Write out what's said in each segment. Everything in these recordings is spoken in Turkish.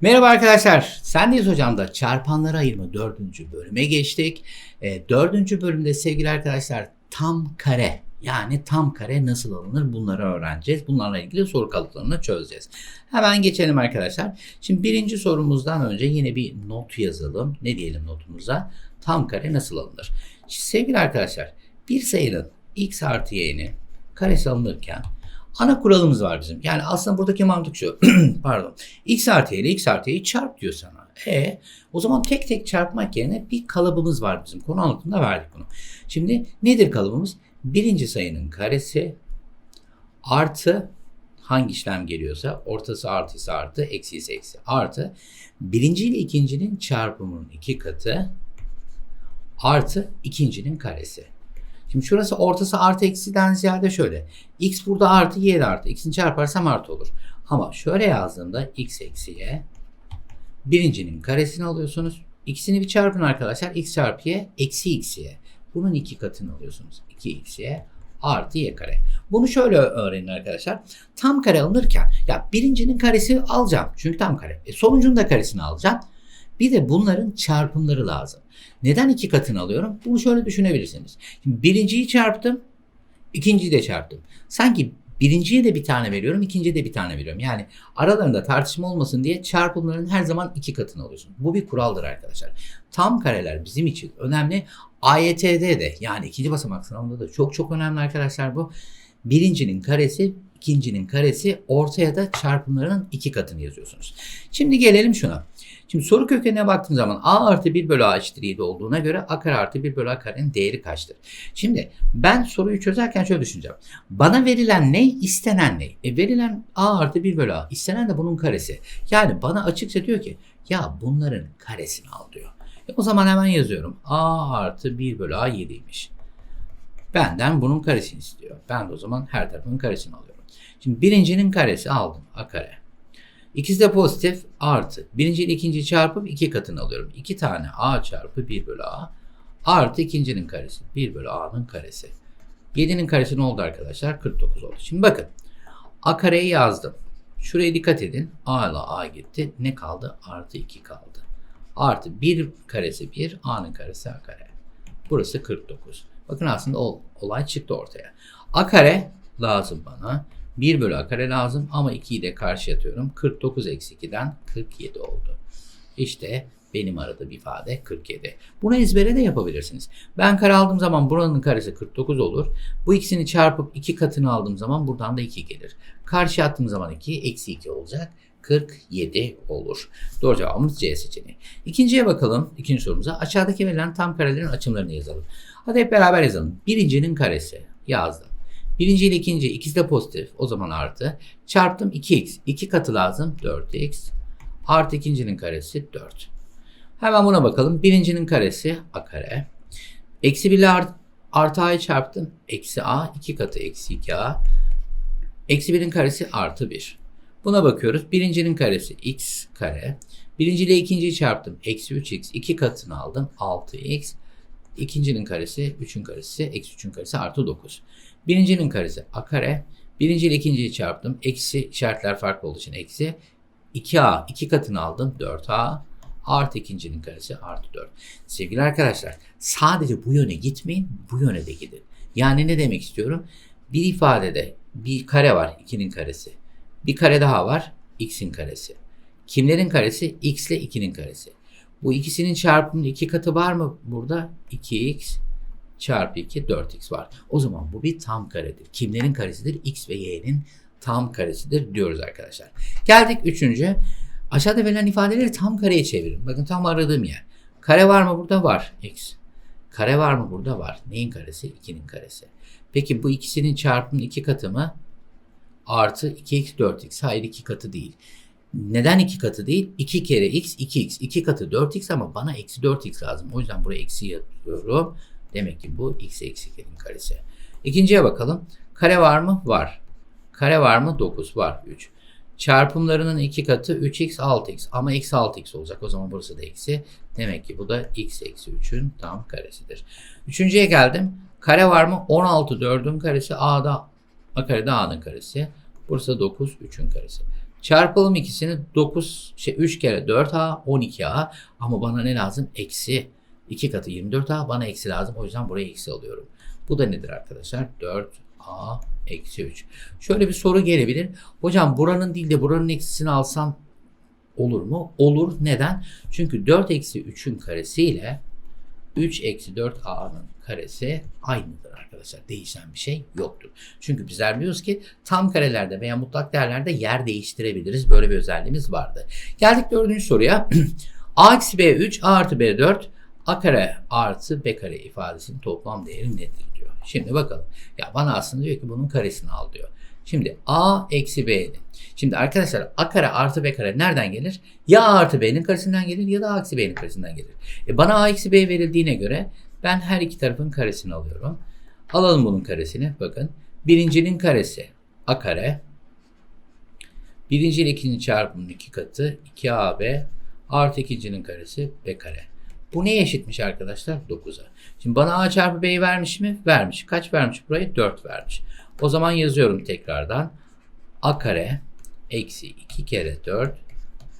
Merhaba arkadaşlar. Sendeyiz hocamda çarpanları ayırma dördüncü bölüme geçtik. E, dördüncü bölümde sevgili arkadaşlar tam kare yani tam kare nasıl alınır bunları öğreneceğiz. Bunlarla ilgili soru kalıplarını çözeceğiz. Hemen geçelim arkadaşlar. Şimdi birinci sorumuzdan önce yine bir not yazalım. Ne diyelim notumuza? Tam kare nasıl alınır? Şimdi sevgili arkadaşlar bir sayının x artı y'ni karesi alınırken ana kuralımız var bizim. Yani aslında buradaki mantık şu. Pardon. X artı ile x artı çarp diyor sana. E o zaman tek tek çarpmak yerine bir kalıbımız var bizim. Konu anlatımında verdik bunu. Şimdi nedir kalıbımız? Birinci sayının karesi artı hangi işlem geliyorsa ortası artıysa artı eksi ise eksi artı birinci ile ikincinin çarpımının iki katı artı ikincinin karesi. Şimdi şurası ortası artı eksiden ziyade şöyle. X burada artı y de artı. X'ini çarparsam artı olur. Ama şöyle yazdığımda x eksi y birincinin karesini alıyorsunuz. X'ini bir çarpın arkadaşlar. X çarpı y eksi x y. Bunun iki katını alıyorsunuz. 2xy artı y kare. Bunu şöyle öğrenin arkadaşlar. Tam kare alınırken ya birincinin karesi alacağım. Çünkü tam kare. E, sonuncunun da karesini alacağım. Bir de bunların çarpımları lazım. Neden iki katını alıyorum? Bunu şöyle düşünebilirsiniz. Şimdi birinciyi çarptım, ikinciyi de çarptım. Sanki birinciye de bir tane veriyorum, ikinciye de bir tane veriyorum. Yani aralarında tartışma olmasın diye çarpımların her zaman iki katını alıyorsun. Bu bir kuraldır arkadaşlar. Tam kareler bizim için önemli. AYT'de de yani ikinci basamak sınavında da çok çok önemli arkadaşlar bu. Birincinin karesi ikincinin karesi ortaya da çarpımlarının iki katını yazıyorsunuz. Şimdi gelelim şuna. Şimdi soru kökenine baktığım zaman a artı 1 bölü a eşittir 7 olduğuna göre a kare artı 1 bölü a karenin değeri kaçtır? Şimdi ben soruyu çözerken şöyle düşüneceğim. Bana verilen ne? istenen ne? E verilen a artı 1 bölü a. istenen de bunun karesi. Yani bana açıkça diyor ki ya bunların karesini al diyor. E o zaman hemen yazıyorum. a artı 1 bölü a 7'ymiş. Benden bunun karesini istiyor. Ben de o zaman her tarafın karesini alıyorum. Şimdi birincinin karesi aldım. A kare. İkisi de pozitif artı. Birinci ile ikinciyi çarpıp iki katını alıyorum. İki tane a çarpı 1 bölü a artı ikincinin karesi. 1 bölü a'nın karesi. 7'nin karesi ne oldu arkadaşlar? 49 oldu. Şimdi bakın. A kareyi yazdım. Şuraya dikkat edin. A ile A gitti. Ne kaldı? Artı 2 kaldı. Artı 1 karesi 1. A'nın karesi A kare. Burası 49. Bakın aslında ol, olay çıktı ortaya. A kare lazım bana. 1 bölü a kare lazım ama 2'yi de karşı atıyorum. 49 eksi 2'den 47 oldu. İşte benim aradığım ifade 47. Bunu ezbere de yapabilirsiniz. Ben kare aldığım zaman buranın karesi 49 olur. Bu ikisini çarpıp 2 katını aldığım zaman buradan da 2 gelir. Karşı attığım zaman 2 eksi 2 olacak. 47 olur. Doğru cevabımız C seçeneği. İkinciye bakalım. İkinci sorumuza. Aşağıdaki verilen tam karelerin açımlarını yazalım. Hadi hep beraber yazalım. Birincinin karesi yazdım. Birinci ile ikinci ikisi de pozitif. O zaman artı. Çarptım 2x. 2 katı lazım. 4x. Artı ikincinin karesi 4. Hemen buna bakalım. Birincinin karesi a kare. Eksi 1 ile art, artı a'yı çarptım. Eksi a. 2 katı eksi 2a. Eksi 1'in karesi artı 1. Buna bakıyoruz. Birincinin karesi x kare. Birinci ile ikinciyi çarptım. Eksi 3x. 2 katını aldım. 6x. İkincinin karesi, 3'ün karesi, eksi 3'ün karesi artı 9. Birincinin karesi a kare. Birinci ile ikinciyi çarptım. Eksi işaretler farklı olduğu için eksi. 2a, 2 katını aldım. 4a artı ikincinin karesi artı 4. Sevgili arkadaşlar sadece bu yöne gitmeyin, bu yöne de gidin. Yani ne demek istiyorum? Bir ifadede bir kare var, 2'nin karesi. Bir kare daha var, x'in karesi. Kimlerin karesi? x ile 2'nin karesi. Bu ikisinin çarpımının iki katı var mı burada? 2x çarpı 2 4x var. O zaman bu bir tam karedir. Kimlerin karesidir? x ve y'nin tam karesidir diyoruz arkadaşlar. Geldik üçüncü. Aşağıda verilen ifadeleri tam kareye çevirin. Bakın tam aradığım yer. Kare var mı burada? Var. X. Kare var mı burada? Var. Neyin karesi? 2'nin karesi. Peki bu ikisinin çarpımının iki katı mı? Artı 2x 4x. Hayır iki katı değil. Neden iki katı değil? 2 kere x 2x. 2 katı 4x ama bana eksi 4x lazım. O yüzden buraya eksi yazıyorum. Demek ki bu x eksi 2'nin karesi. İkinciye bakalım. Kare var mı? Var. Kare var mı? 9 var. 3. Çarpımlarının iki katı 3x 6x ama eksi 6x olacak. O zaman burası da eksi. Demek ki bu da x eksi 3'ün tam karesidir. Üçüncüye geldim. Kare var mı? 16 4'ün karesi a'da a karede a'nın karesi. Burası 9 3'ün karesi. Çarpalım ikisini 9 şey 3 kere 4a 12a ama bana ne lazım? Eksi 2 katı 24a bana eksi lazım. O yüzden buraya eksi alıyorum. Bu da nedir arkadaşlar? 4a eksi 3. Şöyle bir soru gelebilir. Hocam buranın değil de buranın eksisini alsam olur mu? Olur. Neden? Çünkü 4 eksi 3'ün karesi ile 3 eksi 4a'nın karesi aynıdır arkadaşlar. Değişen bir şey yoktur. Çünkü bizler biliyoruz ki tam karelerde veya mutlak değerlerde yer değiştirebiliriz. Böyle bir özelliğimiz vardı. Geldik dördüncü soruya. a eksi b 3, a artı b 4, a kare artı b kare ifadesinin toplam değeri nedir diyor. Şimdi bakalım. Ya bana aslında diyor ki bunun karesini al diyor. Şimdi a eksi b'nin. Şimdi arkadaşlar a kare artı b kare nereden gelir? Ya a artı b'nin karesinden gelir ya da a eksi b'nin karesinden gelir. E bana a eksi b verildiğine göre ben her iki tarafın karesini alıyorum. Alalım bunun karesini. Bakın. Birincinin karesi a kare. Birinci ile ikinci çarpımının iki katı 2ab artı ikincinin karesi b kare. Bu neye eşitmiş arkadaşlar? 9'a. Şimdi bana a çarpı b'yi vermiş mi? Vermiş. Kaç vermiş burayı? 4 vermiş. O zaman yazıyorum tekrardan. a kare eksi 2 kere 4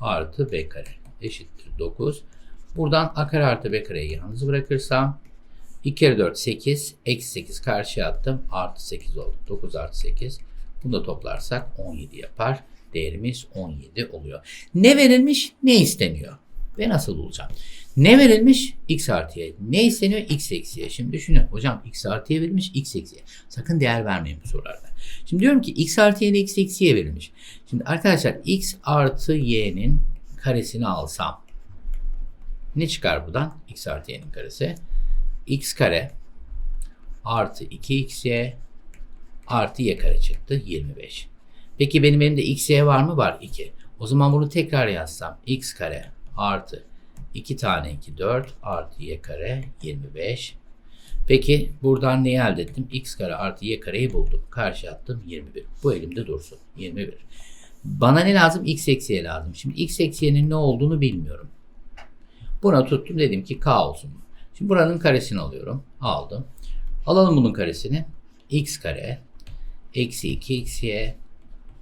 artı b kare eşittir 9. Buradan a kare artı b kareyi yalnız bırakırsam 2 kere 4 8. Eksi 8 karşıya attım. Artı 8 oldu. 9 artı 8. Bunu da toplarsak 17 yapar. Değerimiz 17 oluyor. Ne verilmiş? Ne isteniyor? Ve nasıl bulacağım? Ne verilmiş? X artı y. Ne isteniyor? X eksi y. Şimdi düşünün. Hocam x artı y verilmiş. X eksi y. Sakın değer vermeyin bu sorularda. Şimdi diyorum ki x artı y ile x eksi y verilmiş. Şimdi arkadaşlar x artı y'nin karesini alsam ne çıkar buradan? x artı y'nin karesi. x kare artı 2xy artı y kare çıktı. 25. Peki benim elimde x, y var mı? Var 2. O zaman bunu tekrar yazsam. x kare artı 2 tane 2 4 artı y kare 25. Peki buradan neyi elde ettim? x kare artı y kareyi buldum. Karşı attım 21. Bu elimde dursun. 21. Bana ne lazım? x eksi y lazım. Şimdi x eksi y'nin ne olduğunu bilmiyorum. Buna tuttum dedim ki k olsun. Şimdi buranın karesini alıyorum. Aldım. Alalım bunun karesini. x kare eksi 2xy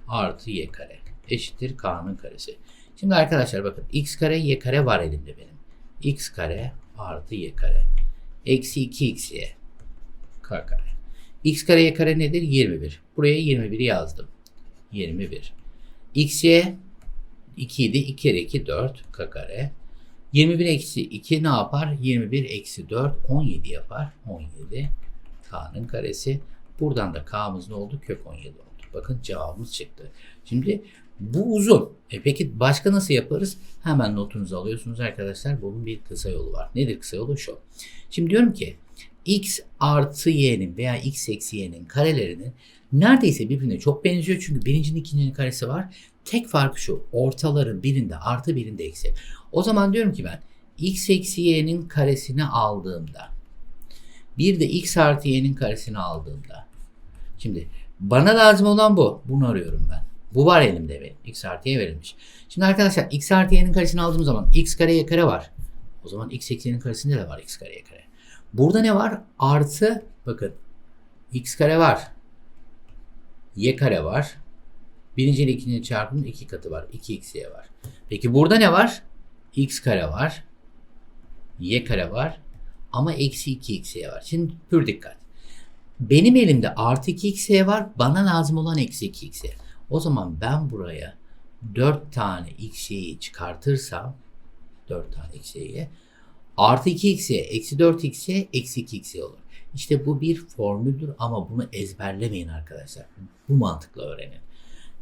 artı y kare eşittir k'nın karesi. Şimdi arkadaşlar bakın x kare y kare var elimde benim. x kare artı y kare eksi 2xy k kare. x kare y kare nedir? 21. Buraya 21'i yazdım. 21. xy 2 idi. 2 kere 2 4 k kare. 21 eksi 2 ne yapar? 21 eksi 4 17 yapar. 17 k'nın karesi. Buradan da k'mız ne oldu? Kök 17 oldu. Bakın cevabımız çıktı. Şimdi bu uzun. E peki başka nasıl yaparız? Hemen notunuzu alıyorsunuz arkadaşlar. Bunun bir kısa yolu var. Nedir kısa yolu? Şu. Şimdi diyorum ki x artı y'nin veya x eksi y'nin karelerinin neredeyse birbirine çok benziyor. Çünkü birincinin ikincinin karesi var. Tek farkı şu. Ortaların birinde artı birinde eksi. O zaman diyorum ki ben x eksi y'nin karesini aldığımda bir de x artı y'nin karesini aldığımda şimdi bana lazım olan bu. Bunu arıyorum ben. Bu var elimde benim. X artı y verilmiş. Şimdi arkadaşlar x artı y'nin karesini aldığım zaman x kare y kare var. O zaman x eksi karesinde de var x kare y kare. Burada ne var? Artı bakın x kare var. Y kare var. Birinci ile ikinci çarpımın iki katı var. 2xy var. Peki burada ne var? x kare var. Y kare var. Ama eksi 2xy var. Şimdi pür dikkat. Benim elimde artı 2xy var. Bana lazım olan eksi 2xy. O zaman ben buraya 4 tane x'yi çıkartırsam 4 tane x'ye artı 2x'ye eksi 4x'ye eksi 2x'ye olur. İşte bu bir formüldür ama bunu ezberlemeyin arkadaşlar. Bu mantıkla öğrenin.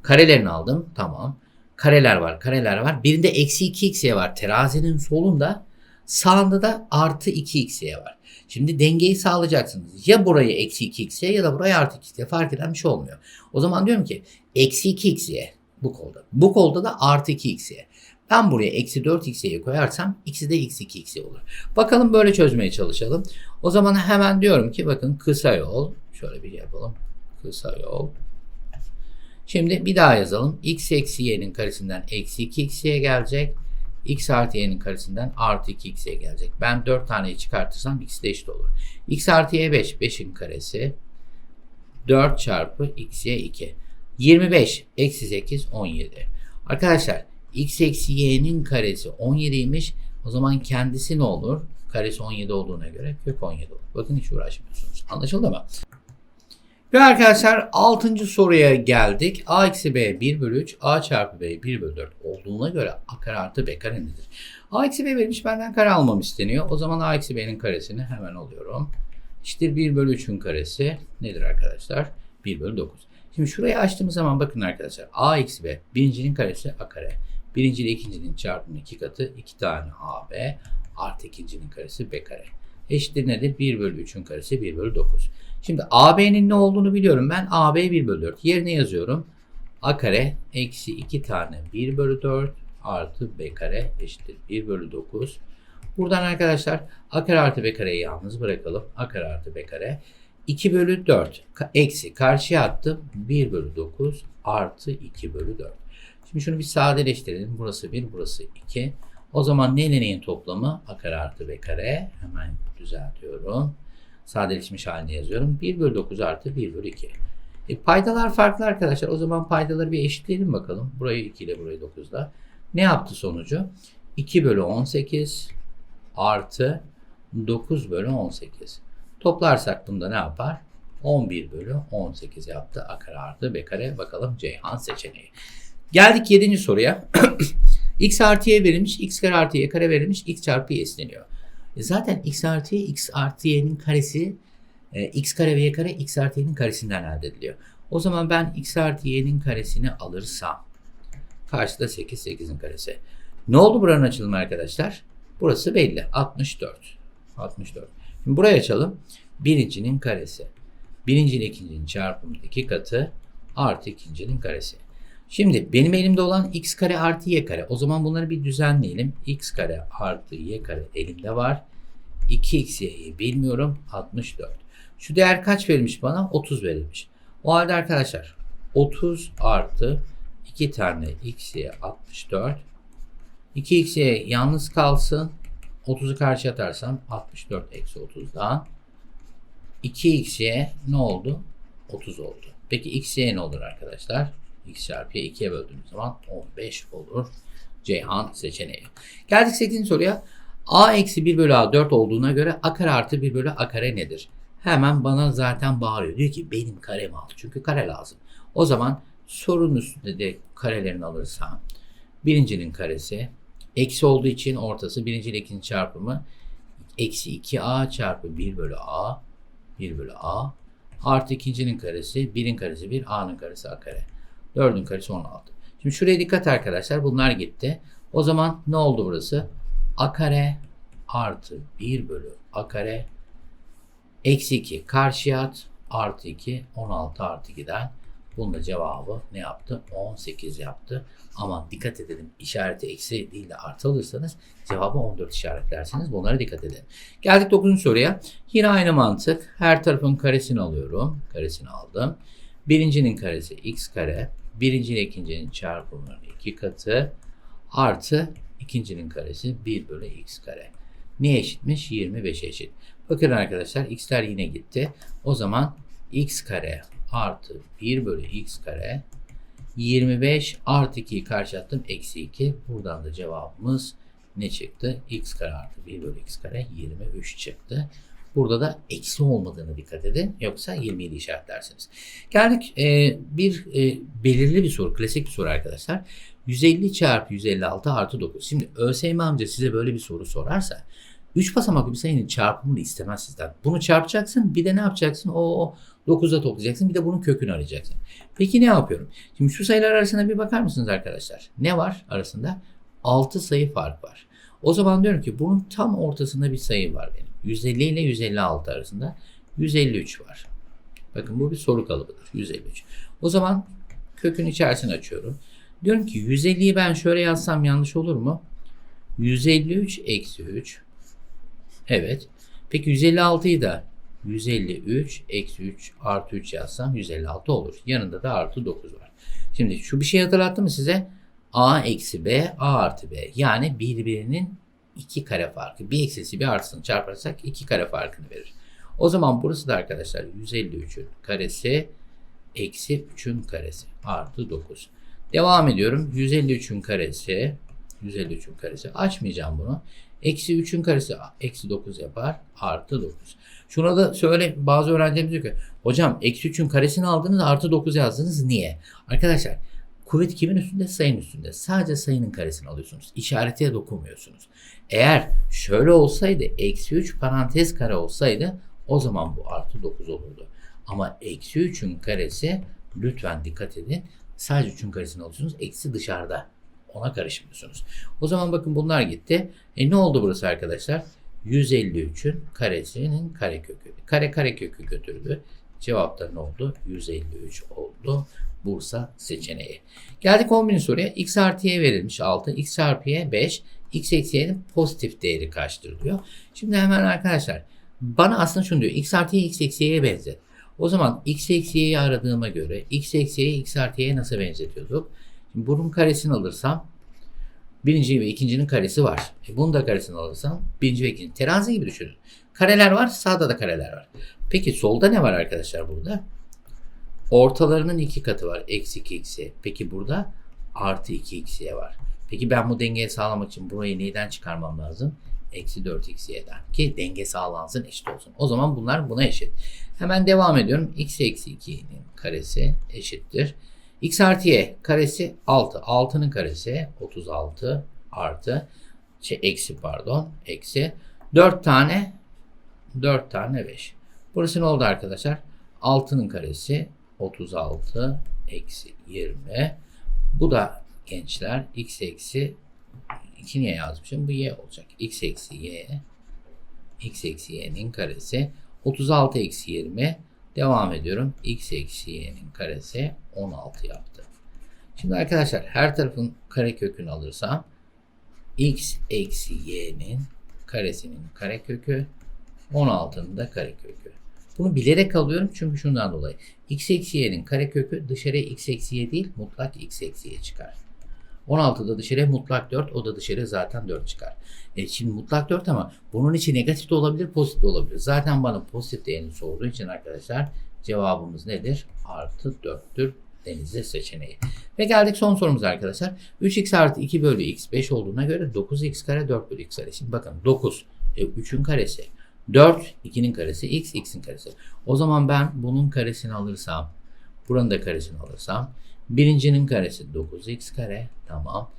Karelerini aldım. Tamam. Kareler var. Kareler var. Birinde eksi 2x'ye var. Terazinin solunda sağında da artı 2x'ye var. Şimdi dengeyi sağlayacaksınız. Ya burayı eksi 2x'ye ya da burayı artı 2x'ye fark eden bir şey olmuyor. O zaman diyorum ki eksi 2x'ye bu kolda. Bu kolda da artı 2x'ye. Ben buraya eksi 4x'ye koyarsam x'i de eksi 2x'ye olur. Bakalım böyle çözmeye çalışalım. O zaman hemen diyorum ki bakın kısa yol. Şöyle bir yapalım. Kısa yol. Şimdi bir daha yazalım. x eksi y'nin karesinden eksi 2x'ye gelecek. X artı y'nin karesinden artı 2x'ye gelecek. Ben 4 taneyi çıkartırsam x de eşit olur. x artı y 5. 5'in karesi 4 çarpı x'ye 2. 25 eksi 8 17. Arkadaşlar x eksi y'nin karesi 17'ymiş. O zaman kendisi ne olur? Karesi 17 olduğuna göre kök 17 olur. Bakın hiç uğraşmıyorsunuz. Anlaşıldı mı? Ve arkadaşlar 6. soruya geldik. a eksi b 1 bölü 3, a çarpı b 1 bölü 4 olduğuna göre a kare artı b kare nedir? a eksi b verilmiş benden kare almam isteniyor. O zaman a eksi b'nin karesini hemen alıyorum. İşte 1 bölü 3'ün karesi nedir arkadaşlar? 1 bölü 9. Şimdi şurayı açtığımız zaman bakın arkadaşlar. a eksi b birincinin karesi a kare. Birinci ile ikincinin çarpımı iki katı. 2 tane ab artı ikincinin karesi b kare. Eşittir nedir? 1 bölü 3'ün karesi 1 bölü 9. Şimdi AB'nin ne olduğunu biliyorum. Ben AB 1 bölü 4 yerine yazıyorum. A kare eksi 2 tane 1 bölü 4 artı B kare eşittir 1 bölü 9. Buradan arkadaşlar A kare artı B kareyi yalnız bırakalım. A kare artı B kare 2 bölü 4 ka- eksi karşıya attım 1 bölü 9 artı 2 bölü 4. Şimdi şunu bir sadeleştirelim. Burası 1 burası 2. O zaman neyle neyin toplamı? A kare artı B kare. Hemen düzeltiyorum sadeleşmiş halinde yazıyorum. 1 bölü 9 artı 1 bölü 2. E, paydalar farklı arkadaşlar. O zaman paydaları bir eşitleyelim bakalım. Burayı 2 ile burayı 9 ile. Ne yaptı sonucu? 2 bölü 18 artı 9 bölü 18. Toplarsak bunda ne yapar? 11 bölü 18 yaptı. A kare artı B kare. Bakalım Ceyhan seçeneği. Geldik 7. soruya. x artı y verilmiş, x kare artı y kare verilmiş, x çarpı y isteniyor. E zaten x artı y, x artı y'nin karesi e, x kare ve y kare x artı y'nin karesinden elde ediliyor. O zaman ben x artı y'nin karesini alırsam karşıda 8, 8'in karesi. Ne oldu buranın açılımı arkadaşlar? Burası belli. 64. 64. Şimdi burayı açalım. Birincinin karesi. Birinci ile ikincinin çarpımı iki katı artı ikincinin karesi. Şimdi benim elimde olan x kare artı y kare. O zaman bunları bir düzenleyelim. x kare artı y kare elimde var. 2xy'yi bilmiyorum. 64. Şu değer kaç verilmiş bana? 30 verilmiş. O halde arkadaşlar 30 artı 2 tane xy 64. 2xy yalnız kalsın. 30'u karşı atarsam 64 eksi 30'dan 2xy ne oldu? 30 oldu. Peki xy ne olur arkadaşlar? X çarpıya 2'ye böldüğümüz zaman 15 olur. Ceyhan seçeneği. Geldik 8. soruya. a eksi 1 bölü a 4 olduğuna göre a kare artı 1 bölü a kare nedir? Hemen bana zaten bağırıyor. Diyor ki benim karemi al. Çünkü kare lazım. O zaman sorunun üstünde de karelerini alırsam birincinin karesi eksi olduğu için ortası birinci ile ikinci çarpımı eksi 2a çarpı 1 bölü a 1 bölü a artı ikincinin karesi 1'in karesi 1 a'nın karesi a kare. 4'ün karesi 16. Şimdi şuraya dikkat arkadaşlar. Bunlar gitti. O zaman ne oldu burası? A kare artı 1 bölü A kare eksi 2 karşıya at artı 2 16 artı 2'den bunun da cevabı ne yaptı? 18 yaptı. Ama dikkat edelim işareti eksi değil de artı alırsanız cevabı 14 işaretlersiniz. Bunlara dikkat edin. Geldik 9. soruya. Yine aynı mantık. Her tarafın karesini alıyorum. Karesini aldım. Birincinin karesi x kare. Birinci ile ikincinin çarpımının iki katı artı ikincinin karesi 1 bölü x kare. Ne eşitmiş? 25 eşit. Bakın arkadaşlar x'ler yine gitti. O zaman x kare artı 1 bölü x kare 25 artı 2'yi karşı attım. Eksi 2. Buradan da cevabımız ne çıktı? x kare artı 1 bölü x kare 23 çıktı. Burada da eksi olmadığını dikkat edin. Yoksa 27 işaretlersiniz. Geldik e, bir e, belirli bir soru. Klasik bir soru arkadaşlar. 150 çarpı 156 artı 9. Şimdi ÖSYM amca size böyle bir soru sorarsa 3 basamaklı bir sayının çarpımını istemez sizden. Bunu çarpacaksın bir de ne yapacaksın? O, o 9'a toplayacaksın bir de bunun kökünü arayacaksın. Peki ne yapıyorum? Şimdi şu sayılar arasında bir bakar mısınız arkadaşlar? Ne var arasında? 6 sayı fark var. O zaman diyorum ki bunun tam ortasında bir sayı var benim. 150 ile 156 arasında 153 var. Bakın bu bir soru kalıbıdır. 153. O zaman kökün içerisini açıyorum. Diyorum ki 150'yi ben şöyle yazsam yanlış olur mu? 153 eksi 3. Evet. Peki 156'yı da 153 eksi 3 artı 3 yazsam 156 olur. Yanında da artı 9 var. Şimdi şu bir şey hatırlattı mı size? A eksi B, A artı B. Yani birbirinin iki kare farkı. Bir eksisi bir artısını çarparsak iki kare farkını verir. O zaman burası da arkadaşlar 153'ün karesi eksi 3'ün karesi artı 9. Devam ediyorum. 153'ün karesi. 153'ün karesi. Açmayacağım bunu. Eksi 3'ün karesi eksi 9 yapar. Artı 9. Şuna da söyle bazı öğrencilerimiz diyor ki hocam eksi 3'ün karesini aldınız artı 9 yazdınız. Niye? Arkadaşlar kuvvet kimin üstünde? Sayının üstünde. Sadece sayının karesini alıyorsunuz. İşaretiye dokunmuyorsunuz. Eğer şöyle olsaydı eksi 3 parantez kare olsaydı o zaman bu artı 9 olurdu. Ama eksi 3'ün karesi lütfen dikkat edin. Sadece 3'ün karesini alıyorsunuz. Eksi dışarıda. Ona karışmıyorsunuz. O zaman bakın bunlar gitti. E ne oldu burası arkadaşlar? 153'ün karesinin karekökü. Kare karekökü götürdü. Cevapta ne oldu? 153 oldu. Bursa seçeneği. Geldik 11. soruya. X artı y verilmiş 6. X çarpı y 5. X eksi y'nin pozitif değeri kaçtır diyor. Şimdi hemen arkadaşlar bana aslında şunu diyor. X artı y x eksi y'ye benzet. O zaman x eksi y'yi aradığıma göre x eksi y'yi x artı y'ye nasıl benzetiyorduk? Şimdi bunun karesini alırsam birinci ve ikincinin karesi var. E bunun da karesini alırsam birinci ve ikinci. Terazi gibi düşünün. Kareler var sağda da kareler var. Peki solda ne var arkadaşlar burada? Ortalarının iki katı var. Eksi 2 x'ye. Peki burada artı 2 x'ye var. Peki ben bu dengeyi sağlamak için burayı neyden çıkarmam lazım? Eksi 4 x'ye'den. Ki denge sağlansın eşit olsun. O zaman bunlar buna eşit. Hemen devam ediyorum. x eksi 2'nin karesi eşittir. x artı y karesi 6. 6'nın karesi 36 artı şey eksi pardon eksi 4 tane 4 tane 5. Burası ne oldu arkadaşlar? 6'nın karesi 36 eksi 20. Bu da gençler x eksi 2 niye yazmışım? Bu y olacak. x eksi y x eksi y'nin karesi 36 eksi 20 devam ediyorum. x eksi y'nin karesi 16 yaptı. Şimdi arkadaşlar her tarafın kare kökünü alırsam x eksi y'nin karesinin karekökü 16'nın da karekökü. Bunu bilerek alıyorum çünkü şundan dolayı. x eksi y'nin karekökü dışarıya x eksi y değil mutlak x eksi y çıkar. 16'da dışarıya mutlak 4 o da dışarıya zaten 4 çıkar. E şimdi mutlak 4 ama bunun içi negatif de olabilir pozitif de olabilir. Zaten bana pozitif değerini sorduğu için arkadaşlar cevabımız nedir? Artı 4'tür denizli seçeneği. Ve geldik son sorumuza arkadaşlar. 3x artı 2 bölü x 5 olduğuna göre 9x kare 4 bölü x kare. Şimdi bakın 9 e, 3'ün karesi 4 2'nin karesi x x'in karesi. O zaman ben bunun karesini alırsam buranın da karesini alırsam birincinin karesi 9x kare tamam.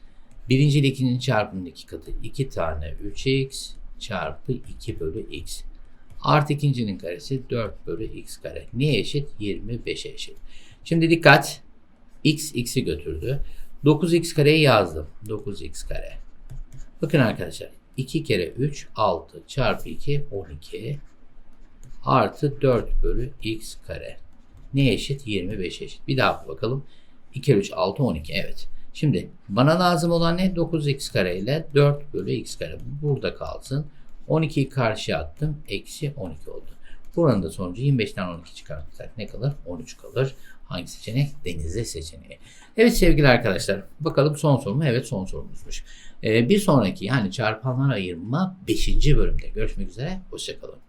Birinci ile ikincinin çarpımının iki katı 2 tane 3x çarpı 2 bölü x. Artı ikincinin karesi 4 bölü x kare. Neye eşit? 25'e eşit. Şimdi dikkat. x x'i götürdü. 9x kareyi yazdım. 9x kare. Bakın arkadaşlar. 2 kere 3 6 çarpı 2 12 artı 4 bölü x kare. Ne eşit? 25 eşit. Bir daha bakalım. 2 kere 3 6 12 evet. Şimdi bana lazım olan ne? 9x kare ile 4 bölü x kare. Burada kalsın. 12'yi karşıya attım. Eksi 12 oldu. Buranın da sonucu 25'ten 12 çıkartırsak ne kalır? 13 kalır. Hangi seçenek? Denizli seçeneği. Evet sevgili arkadaşlar. Bakalım son soru mu? Evet son sorumuzmuş. Ee, bir sonraki yani çarpanlar ayırma 5. bölümde görüşmek üzere. Hoşçakalın.